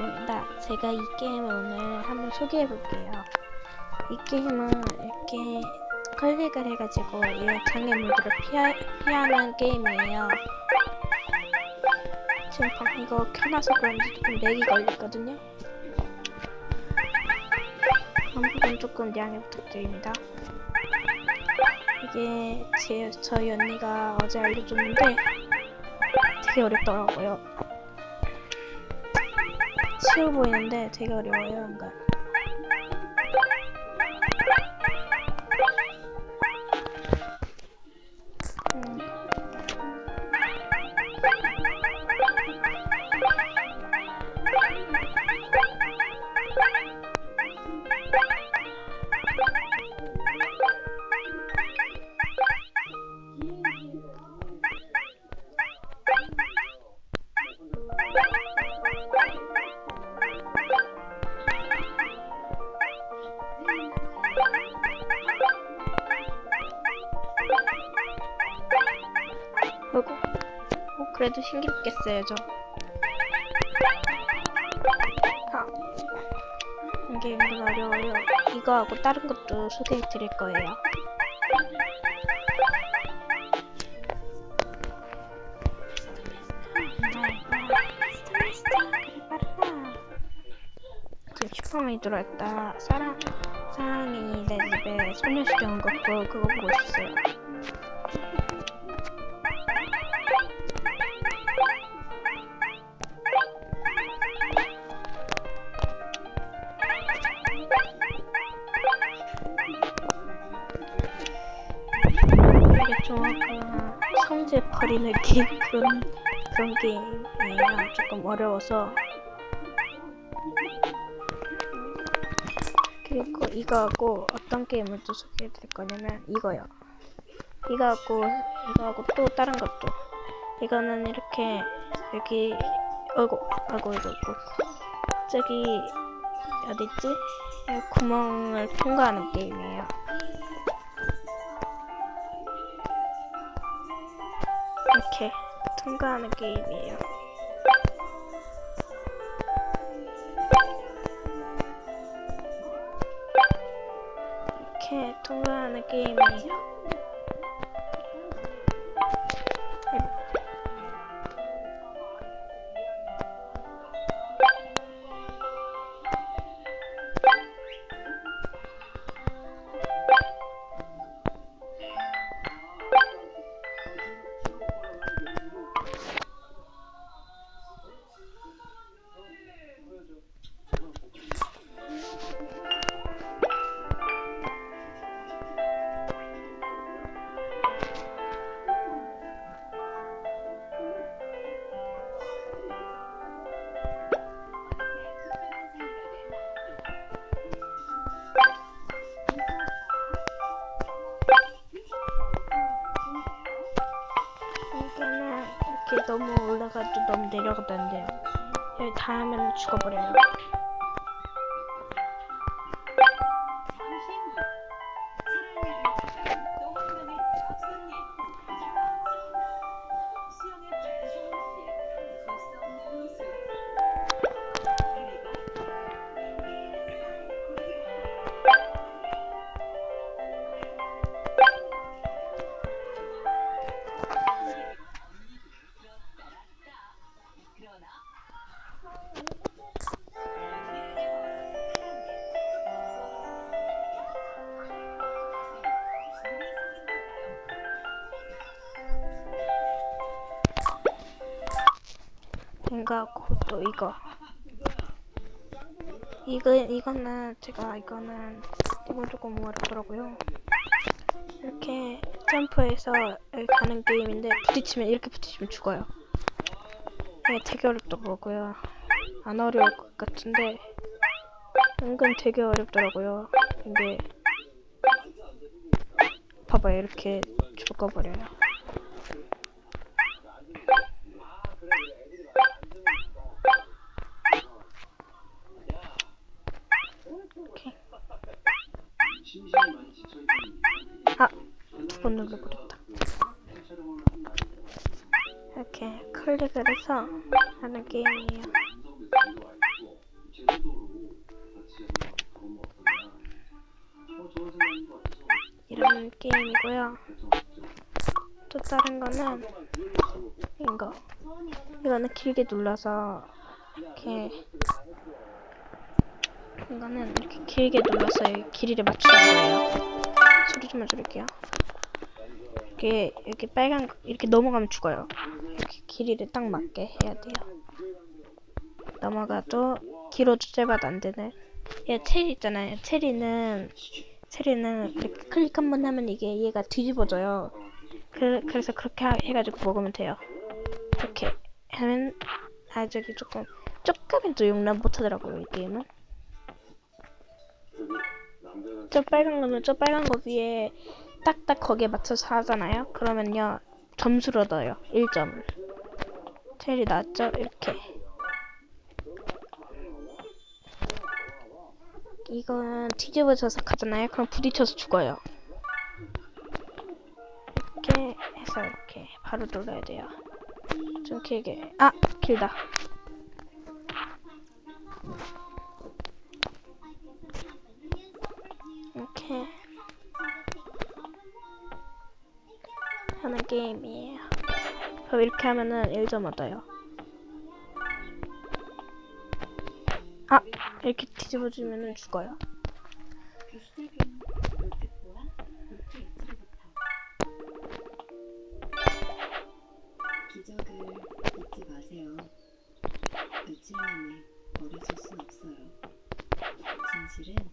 반갑습니다. 제가 이 게임을 오늘 한번 소개해 볼게요. 이 게임은 이렇게 클릭을 해가지고 장애물들을 피하, 피하는 게임이에요. 지금 방 이거 켜놔서 그런지 조금 렉이. 그런 부분 조금 양해 부탁드립니다. 이게 제, 저희 언니가 어제 알려줬는데 되게 어렵더라고요. 쉬워 보이는데 되게 어려워요, 뭔가. 어, 그래도 신기했겠어요, 저. 아, 이게 은근 어려워요. 이거하고 다른 것도 소개해 드릴 거예요. 지금 슈퍼맨이 들어왔다. 사랑, 사랑이 내 집에 소녀시대 온 거, 그거, 보고 있었어요. 그냥 성질 버리는 게임 그런 그런 게임이에요. 조금 어려워서 그리고 이거하고 어떤 게임을 또 소개해드릴 거냐면 이거요. 이거하고 이거하고 또 다른 것도 이거는 이렇게 여기 어이구 아이고 이거 이거 저기 어딨지? 이 구멍을 통과하는 게임이에요. 통과하는 게임이에요. 이렇게 통과하는 게임이에요. 이게는 이렇게 너무 올라가도 너무 내려가도 안 돼요. 여기 닿으면 죽어버려요. 이거 하고 또 이거. 이거 이거는 제가 이거는 이건 조금 어렵더라고요. 이렇게 점프해서 여기 가는 게임인데 부딪히면 이렇게 부딪히면 죽어요. 이게 되게 어렵더라고요. 안 어려울 것 같은데 은근 되게 어렵더라고요. 이게 봐봐요 이렇게 죽어버려요. 아, 두 번 눌러버렸다. 이렇게 클릭을 해서 하는 게임이에요. 이런 게임이고요. 또 다른 거는 이거. 이거는 길게 눌러서 이렇게 이거는 이렇게 길게 눌러서 이 길이를 맞추는 거예요. 소리 좀만 줄일게요. 이렇게 이렇게 빨간 거- 이렇게 넘어가면 죽어요. 이렇게 길이를 딱 맞게 해야 돼요. 넘어가도 길어도 짧아도 안 되는. 얘 체리 있잖아요. 체리는 체리는 클릭 한 번 하면 이게 얘가 뒤집어져요. 그, 그래서 그렇게 하- 해가지고 먹으면 돼요. 이렇게 하면 아 저기 조금 조금은 또 용납 못하더라고요 이 게임은. 저 빨간 거는 저 빨간 거 위에 딱딱 거기에 맞춰서 하잖아요. 그러면요 점수를 얻어요. 1점을. 체리 나왔죠? 이렇게. 이건 뒤집어져서 가잖아요. 그럼 부딪혀서 죽어요. 이렇게 해서 이렇게 바로 눌러야 돼요. 좀 길게. 아! 길다. 게임이에요. 그럼 이렇게 하면은 1점 얻어요. 아! 이렇게 뒤집어주면은 죽어요. 교수들은 노트부와 노트 액체로부터 기적을 잊지 마세요. 며칠 만에 버려질 순 없어요. 진실은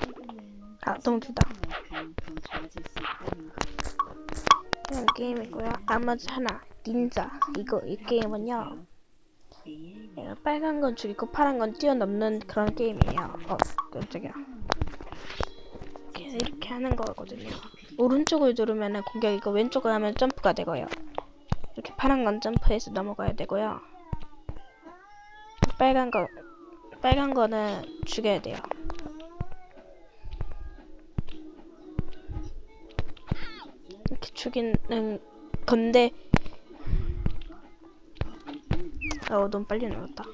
최근은 아, 너무 길다. 만큼 더 좋아질 수 있다는 거. 이런 게임이고요. 나머지 하나. 닌자. 이거, 이 게임은요. 빨간 건 죽이고 파란 건 뛰어넘는 그런 게임이에요. 어, 깜짝이야. 이렇게, 이렇게 하는 거거든요. 오른쪽을 누르면은 공격이고 왼쪽을 하면 점프가 되고요. 이렇게 파란 건 점프해서 넘어가야 되고요. 빨간 거 빨간 거는 죽여야 돼요. 이렇게 죽이는 건데 어 너무 빨리 눌렀다.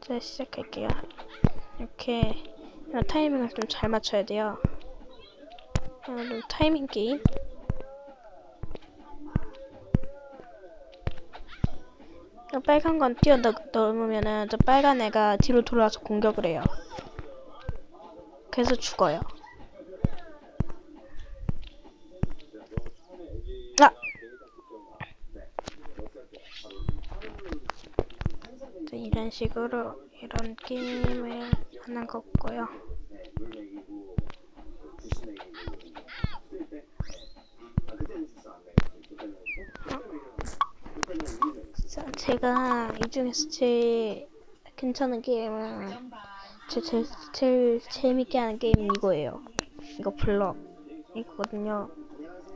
자 시작할게요. 이렇게 타이밍을 좀 잘 맞춰야 돼요. 타이밍 게임. 이 빨간 건 뛰어 넘으면은 저 빨간 애가 뒤로 돌아와서 공격을 해요. 그래서 죽어요. 아! 자, 이런 식으로 이런 게임을 하는 거고요. 자, 제가 이 중에서 제일 괜찮은 게임은 제, 제, 제일 재밌게 하는 게임은 이거예요. 이거 블럭 이거거든요.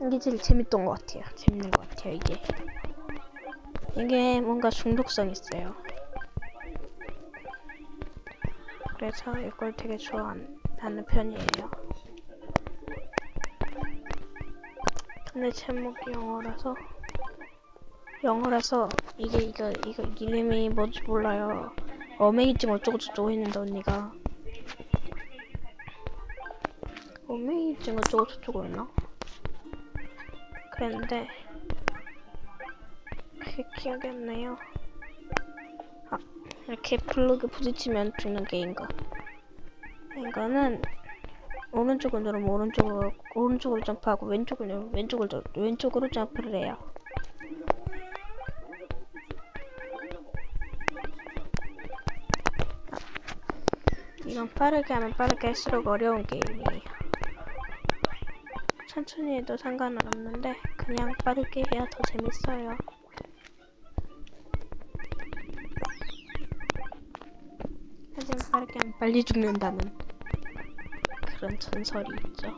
이게 제일 재밌던 것 같아요. 재밌는 것 같아요, 이게. 이게 뭔가 중독성 있어요. 그래서 이걸 되게 좋아하는 편이에요. 근데 제목이 영어라서 영어라서 이게 이거 이거 이름이 뭔지 몰라요. 어메이징 어쩌고 저쩌고 했는데 언니가 어메이징 어쩌고 저쩌고 했나? 그랬는데 그게 기억이 안 나요. 아 이렇게 블록에 부딪히면 죽는 게임가. 이거는 오른쪽을 누르면 오른쪽으로 오른쪽으로 점프하고 왼쪽을 누르면 왼쪽을 누- 왼쪽으로 점프를 해요. 이건 빠르게 하면 빠르게 할수록 어려운 게임이에요. 천천히 해도 상관은 없는데 그냥 빠르게 해야 더 재밌어요. 빠르게 빨리 죽는다는 그런 전설이 있죠.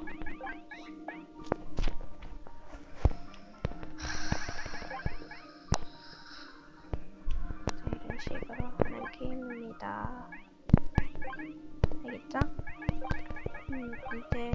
자, 이런 식으로 하는 게임입니다. 알겠죠? 음, 이제